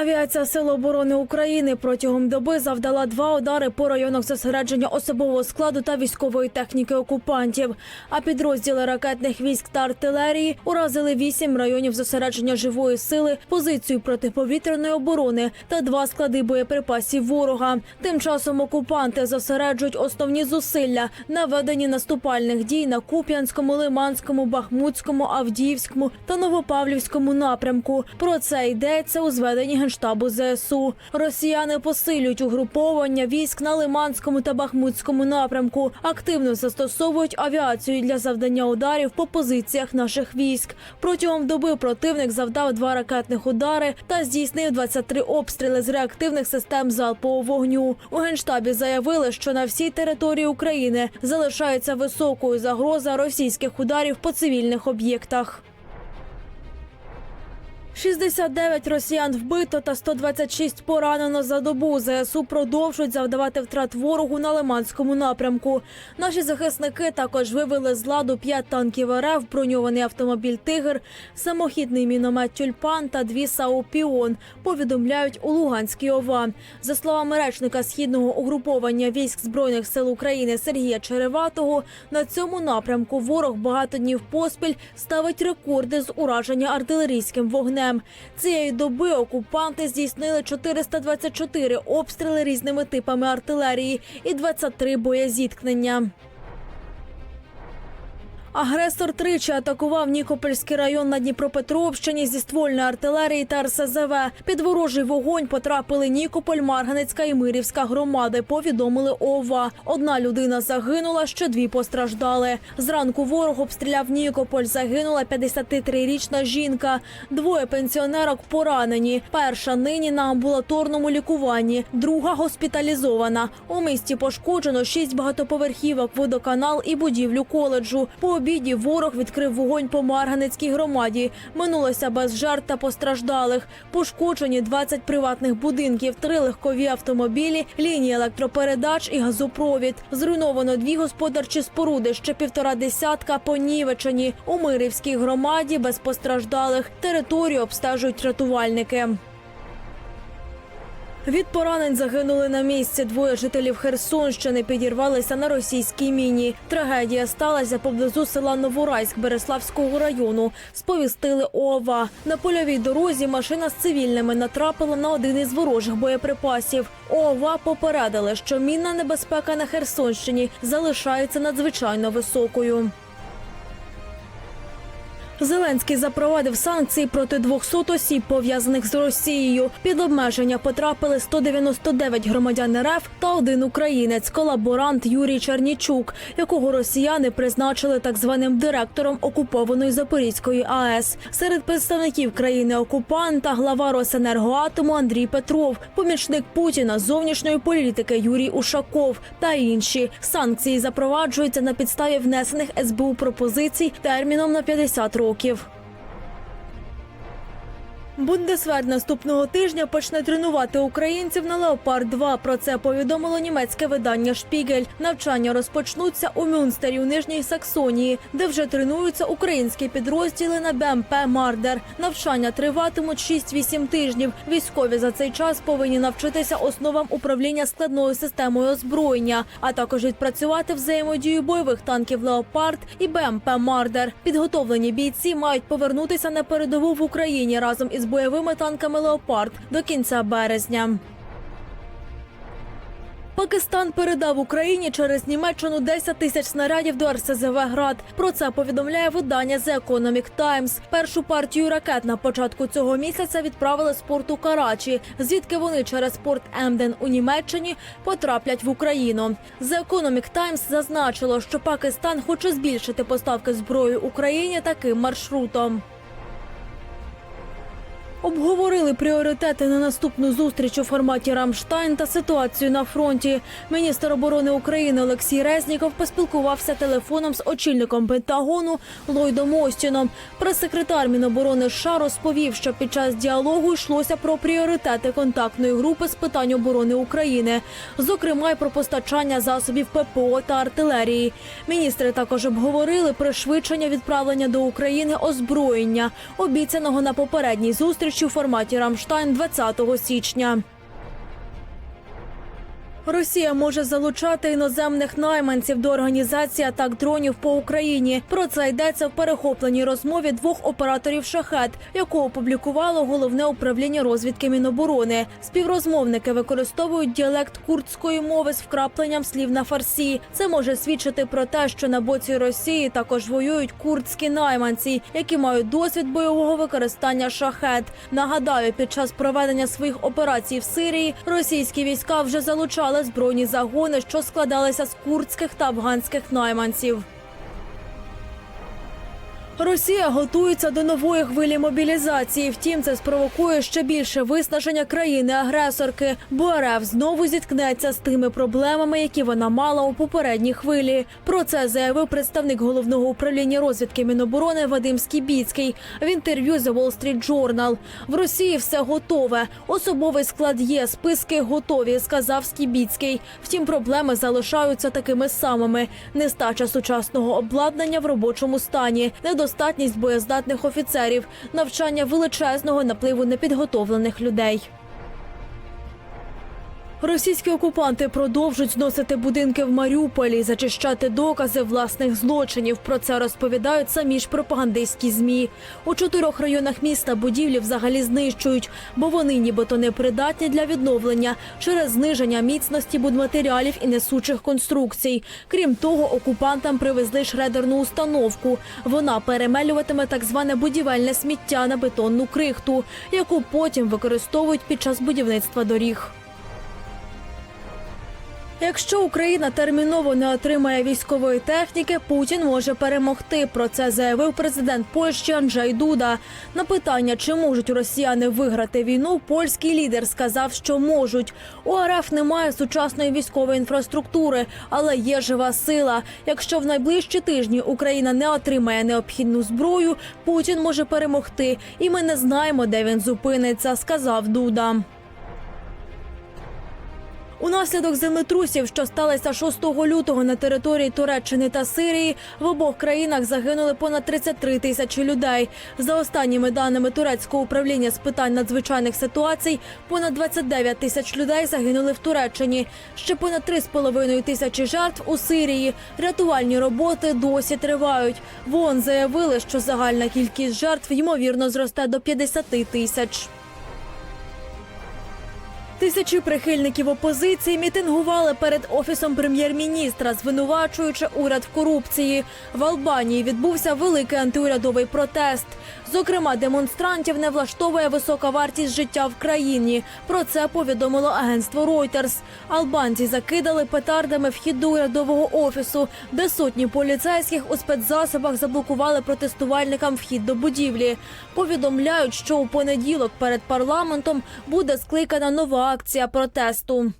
Авіація Сил оборони України протягом доби завдала два удари по районах зосередження особового складу та військової техніки окупантів. А підрозділи ракетних військ та артилерії уразили вісім районів зосередження живої сили, позицію протиповітряної оборони та два склади боєприпасів ворога. Тим часом окупанти зосереджують основні зусилля на веденні наступальних дій на Куп'янському, Лиманському, Бахмутському, Авдіївському та Новопавлівському напрямку. Про це йдеться у зведенні генштабу ЗСУ. Росіяни посилюють угруповання військ на Лиманському та Бахмутському напрямку. Активно застосовують авіацію для завдання ударів по позиціях наших військ. Протягом доби противник завдав два ракетних удари та здійснив 23 обстріли з реактивних систем залпового вогню. У генштабі заявили, що на всій території України залишається високою загроза російських ударів по цивільних об'єктах. 69 росіян вбито та 126 поранено за добу. ЗСУ продовжують завдавати втрат ворогу на Лиманському напрямку. Наші захисники також вивели з ладу 5 танків РФ, броньований автомобіль Тигр, самохідний міномет Тюльпан та дві САУ «Піон», повідомляють у Луганській ОВА. За словами речника східного угруповання військ збройних сил України Сергія Череватого, на цьому напрямку ворог багато днів поспіль ставить рекорди з ураження артилерійським вогнем. Цієї доби окупанти здійснили 424 обстріли різними типами артилерії і 23 боєзіткнення. Агресор тричі атакував Нікопольський район на Дніпропетровщині зі ствольної артилерії та РСЗВ. Під ворожий вогонь потрапили Нікополь, Марганецька і Мирівська громади. Повідомили ОВА. Одна людина загинула, ще дві постраждали. Зранку ворог обстріляв Нікополь. Загинула 53-річна жінка. Двоє пенсіонерок поранені. Перша нині на амбулаторному лікуванні, друга госпіталізована. У місті пошкоджено шість багатоповерхівок, водоканал і будівлю коледжу. По обіді ворог відкрив вогонь по Марганецькій громаді. Минулося без жертв та постраждалих. Пошкоджені 20 приватних будинків, три легкові автомобілі, лінії електропередач і газопровід. Зруйновано дві господарчі споруди, ще півтора десятка понівечені. У Мирівській громаді без постраждалих. Територію обстежують рятувальники. Від поранень загинули на місці. Двоє жителів Херсонщини підірвалися на російській міні. Трагедія сталася поблизу села Новорайськ Береславського району. Сповістили ОВА. На польовій дорозі машина з цивільними натрапила на один із ворожих боєприпасів. ОВА попередили, що мінна небезпека на Херсонщині залишається надзвичайно високою. Зеленський запровадив санкції проти 200 осіб, пов'язаних з Росією. Під обмеження потрапили 199 громадян РФ та один українець, колаборант Юрій Чернічук, якого росіяни призначили так званим директором окупованої Запорізької АЕС. Серед представників країни-окупанта глава Росенергоатому Андрій Петров, помічник Путіна зовнішньої політики Юрій Ушаков та інші. Санкції запроваджуються на підставі внесених СБУ пропозицій терміном на 50 років років. Бундесвер наступного тижня почне тренувати українців на Леопард 2 Про це повідомило німецьке видання Шпігель. Навчання розпочнуться у Мюнстері у Нижній Саксонії, де вже тренуються українські підрозділи на БМП Мардер. Навчання триватимуть 6-8 тижнів. Військові за цей час повинні навчитися основам управління складною системою озброєння, а також відпрацювати взаємодію бойових танків Леопард і БМП Мардер. Підготовлені бійці мають повернутися на передову в Україні разом із бойовими танками Леопард до кінця березня. Пакистан передав Україні через Німеччину 10 тисяч снарядів до РСЗВ «Град». Про це повідомляє видання The Economic Times. Першу партію ракет на початку цього місяця відправили з порту Карачі, звідки вони через порт Емден у Німеччині потраплять в Україну. The Economic Times зазначило, що Пакистан хоче збільшити поставки зброї Україні таким маршрутом. Обговорили пріоритети на наступну зустріч у форматі Рамштайн та ситуацію на фронті. Міністр оборони України Олексій Резніков поспілкувався телефоном з очільником Пентагону Ллойдом Остіном. Прес-секретар Міноборони США розповів, що під час діалогу йшлося про пріоритети контактної групи з питань оборони України, зокрема й про постачання засобів ППО та артилерії. Міністри також обговорили пришвидшення відправлення до України озброєння, обіцяного на попередній зустрічі зустрічі у форматі Рамштайн 20 січня. Росія може залучати іноземних найманців до організації атак дронів по Україні. Про це йдеться в перехопленій розмові двох операторів шахет, яку опублікувало головне управління розвідки Міноборони. Співрозмовники використовують діалект курдської мови з вкрапленням слів на фарсі. Це може свідчити про те, що на боці Росії також воюють курдські найманці, які мають досвід бойового використання шахет. Нагадаю, під час проведення своїх операцій в Сирії російські війська вже залучали збройні загони, що складалися з курдських та афганських найманців. Росія готується до нової хвилі мобілізації. Втім, це спровокує ще більше виснаження країни-агресорки, бо РФ знову зіткнеться з тими проблемами, які вона мала у попередній хвилі. Про це заявив представник головного управління розвідки Міноборони Вадим Скібіцький в інтерв'ю The Wall Street Journal. В Росії все готове. Особовий склад є, списки готові, сказав Скібіцький. Втім, проблеми залишаються такими самими: нестача сучасного обладнання в робочому стані, недостатність боєздатних офіцерів, навчання величезного напливу непідготовлених людей. Російські окупанти продовжують зносити будинки в Маріуполі, зачищати докази власних злочинів. Про це розповідають самі ж пропагандистські змі. У чотирьох районах міста будівлі взагалі знищують, бо вони нібито непридатні для відновлення через зниження міцності будматеріалів і несучих конструкцій. Крім того, окупантам привезли шредерну установку. Вона перемелюватиме так зване будівельне сміття на бетонну крихту, яку потім використовують під час будівництва доріг. Якщо Україна терміново не отримає військової техніки, Путін може перемогти. Про це заявив президент Польщі Анджей Дуда. На питання, чи можуть росіяни виграти війну, польський лідер сказав, що можуть. У РФ немає сучасної військової інфраструктури, але є жива сила. Якщо в найближчі тижні Україна не отримає необхідну зброю, Путін може перемогти, і ми не знаємо, де він зупиниться, сказав Дуда. Унаслідок землетрусів, що сталися 6 лютого на території Туреччини та Сирії, в обох країнах загинули понад 33 тисячі людей. За останніми даними турецького управління з питань надзвичайних ситуацій, понад 29 тисяч людей загинули в Туреччині. Ще понад 3,5 тисячі жертв у Сирії. Рятувальні роботи досі тривають. ВОН заявили, що загальна кількість жертв ймовірно зросте до 50 тисяч. Тисячі прихильників опозиції мітингували перед офісом прем'єр-міністра, звинувачуючи уряд в корупції. В Албанії відбувся великий антиурядовий протест. Зокрема, демонстрантів не влаштовує висока вартість життя в країні. Про це повідомило агентство Reuters. Албанці закидали петардами вхід до урядового офісу, де сотні поліцейських у спецзасобах заблокували протестувальникам вхід до будівлі. Повідомляють, що у понеділок перед парламентом буде скликана нова акція протесту.